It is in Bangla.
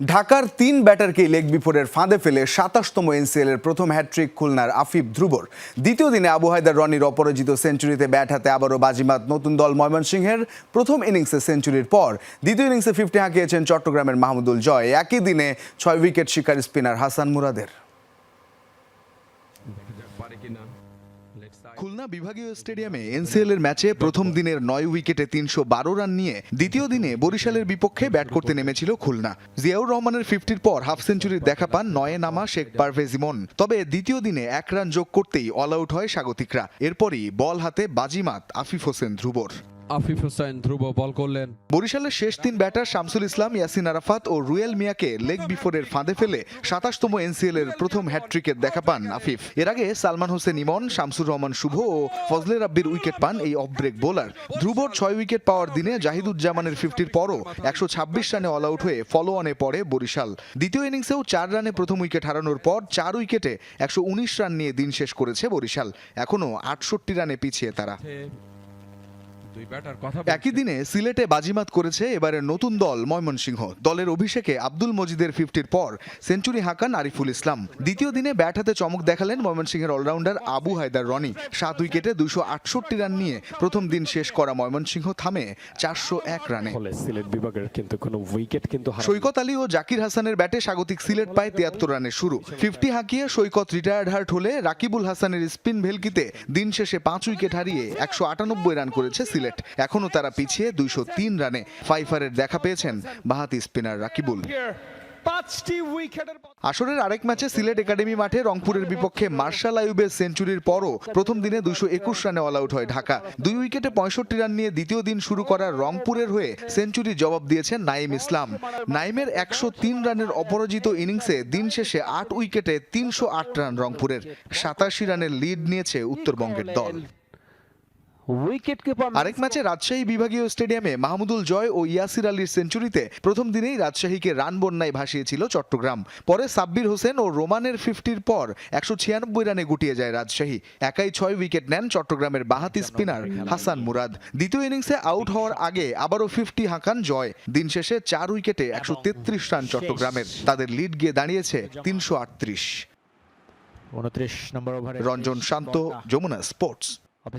ঢাকার তিন ব্যাটারকে লেগ বিফোরের ফাঁদে ফেলে সাতাশতম এনসিএল এর প্রথম হ্যাট্রিক খুলনার আফিফ ধ্রুবর। দ্বিতীয় দিনে আবু হায়দার রনির অপরাজিত সেঞ্চুরিতে ব্যাট হাতে আবারও বাজিমাত নতুন দল ময়মনসিংহের প্রথম ইনিংসে সেঞ্চুরির পর। দ্বিতীয় ইনিংসে ফিফটি হাঁকিয়েছেন চট্টগ্রামের মাহমুদুল জয়। একই দিনে ছয় উইকেট শিকার স্পিনার হাসান মুরাদের। খুলনা বিভাগীয় স্টেডিয়ামে এনসিএল এর ম্যাচে প্রথম দিনের নয় উইকেটে তিনশো বারো রান নিয়ে দ্বিতীয় দিনে বরিশালের বিপক্ষে ব্যাট করতে নেমেছিল খুলনা। জিয়াউর রহমানের ফিফটির পর হাফ সেঞ্চুরির দেখা পান নয়ে নামা শেখ পারভেজ ইমন তবে দ্বিতীয় দিনে এক রান যোগ করতেই অল আউট হয় স্বাগতিকরা। এরপরই বল হাতে বাজিমাত আফিফ হোসেন ধ্রুবর। আফিফ হোসেন ধ্রুব বল করলেন। বরিশালের শেষ তিন ব্যাটার শামসুল ইসলাম, ইয়াসিন আরাফাত ও রুয়েল মিয়াকে লেগ বিফোরের ফাঁদে ফেলে সাতাশতম এনসিএল এর প্রথম হ্যাটট্রিকের দেখা পান আফিফ। এর আগে সালমান হোসেন ইমন, শামসুর রহমান শুভ ও ফজলে রাব্বির উইকেট পান এই অফ ব্রেক বোলার। ধ্রুবর ছয় উইকেট পাওয়ার দিনে জাহিদুজ্জামানের ফিফটির পরও একশো ছাব্বিশ রানে অল আউট হয়ে ফলো অনে পড়ে বরিশাল। দ্বিতীয় ইনিংসেও চার রানে প্রথম উইকেট হারানোর পর চার উইকেটে একশো উনিশ রান নিয়ে দিন শেষ করেছে বরিশাল। এখনও আটষট্টি রানে পিছিয়ে তারা। দুই ব্যাটার কথা একই দিনে সিলেটে বাজিমাত করেছে এবারে নতুন দল ময়মনসিংহ। দলের অভিষেকে আব্দুল মজিদের ফিফটির পর সেঞ্চুরি হাঁকান আরিফুল ইসলাম। দ্বিতীয় দিনে ব্যাট হাতে চমক দেখালেন ময়মনসিংহের অলরাউন্ডার আবু হায়দার রনি। সাত উইকেটে দুশো আটষট্টি রান নিয়ে প্রথম দিন শেষ করা ময়মনসিংহ থামে চারশো এক রানে। সিলেট বিভাগের কিন্তু কোনো উইকেট কিন্তু সৈকত আলী ও জাকির হাসানের ব্যাটে স্বাগতিক সিলেট পায় তিয়াত্তর রানের শুরু। ফিফটি হাঁকিয়ে সৈকত রিটায়ার্ড হার্ট হলে রাকিবুল হাসানের স্পিন ভেলকিতে দিন শেষে পাঁচ উইকেট হারিয়ে একশো আটানব্বই রান করেছে সিলেট। এখনও তারা পিছিয়ে দুইশো তিন রানে ফাইফারের দেখা পেয়েছেন বাহাতি স্পিনার রাকিবুল। আসরের আরেক ম্যাচে সিলেট একাডেমি মাঠে রংপুরের বিপক্ষে মার্শাল আইয়ুবের সেঞ্চুরির পরও প্রথম দিনে দুশো একুশ রানে অল আউট হয় ঢাকা। দুই উইকেটে পঁয়ষট্টি রান নিয়ে দ্বিতীয় দিন শুরু করা রংপুরের হয়ে সেঞ্চুরি জবাব দিয়েছেন নাইম ইসলাম। নাইমের একশো তিন রানের অপরাজিত ইনিংসে দিন শেষে আট উইকেটে তিনশো আট রান রংপুরের। সাতাশি রানের লিড নিয়েছে উত্তরবঙ্গের দল। উইকেট কিপার আরেক ম্যাচে রাজশাহী বিভাগীয় স্টেডিয়ামে মাহমুদুল জয় ও ইয়াসির আলীর সেঞ্চুরিতে প্রথম দিনেই রাজশাহীকে রান বন্যায় ভাসিয়েছিল চট্টগ্রাম। পরে সাব্বির হোসেন ও রোমানের ফিফটির পর একশো ছিয়ানব্বই রানে গুটিয়ে যায় রাজশাহী। একাই ছয় উইকেট নেন চট্টগ্রামের বাহাতি স্পিনার হাসান মুরাদ। দ্বিতীয় ইনিংসে আউট হওয়ার আগে আবারও ফিফটি হাঁকান জয়। দিন শেষে চার উইকেটে একশো তেত্রিশ রান চট্টগ্রামের। তাদের লিড গিয়ে দাঁড়িয়েছে তিনশো আটত্রিশ। নম্বর ওভারে রঞ্জন শান্ত যমুনা স্পোর্টস